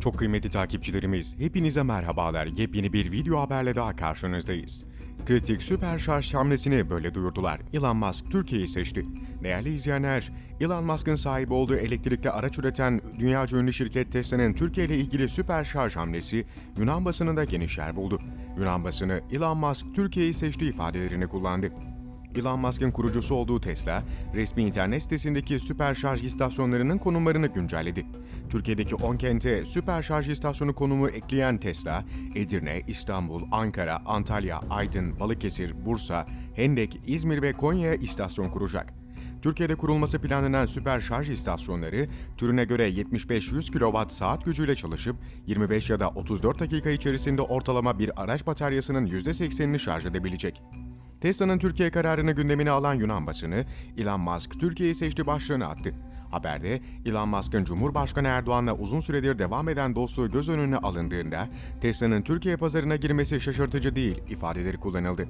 Çok kıymetli takipçilerimiz, hepinize merhabalar. Yepyeni bir video haberle daha karşınızdayız. Kritik süper şarj hamlesini böyle duyurdular. Elon Musk Türkiye'yi seçti. Değerli izleyenler, Elon Musk'ın sahibi olduğu elektrikli araç üreten dünyaca ünlü şirket Tesla'nın Türkiye ile ilgili süper şarj hamlesi Yunan basınında geniş yer buldu. Yunan basını Elon Musk Türkiye'yi seçti ifadelerini kullandı. Elon Musk'ın kurucusu olduğu Tesla, resmi internet sitesindeki süper şarj istasyonlarının konumlarını güncelledi. Türkiye'deki 10 kente süper şarj istasyonu konumu ekleyen Tesla, Edirne, İstanbul, Ankara, Antalya, Aydın, Balıkesir, Bursa, Hendek, İzmir ve Konya'ya istasyon kuracak. Türkiye'de kurulması planlanan süper şarj istasyonları türüne göre 75-100 kWh saat gücüyle çalışıp 25 ya da 34 dakika içerisinde ortalama bir araç bataryasının %80'ini şarj edebilecek. Tesla'nın Türkiye kararını gündemine alan Yunan basını, Elon Musk Türkiye'yi seçti başlığını attı. Haberde, Elon Musk'ın Cumhurbaşkanı Erdoğan'la uzun süredir devam eden dostluğu göz önüne alındığında, Tesla'nın Türkiye pazarına girmesi şaşırtıcı değil ifadeleri kullanıldı.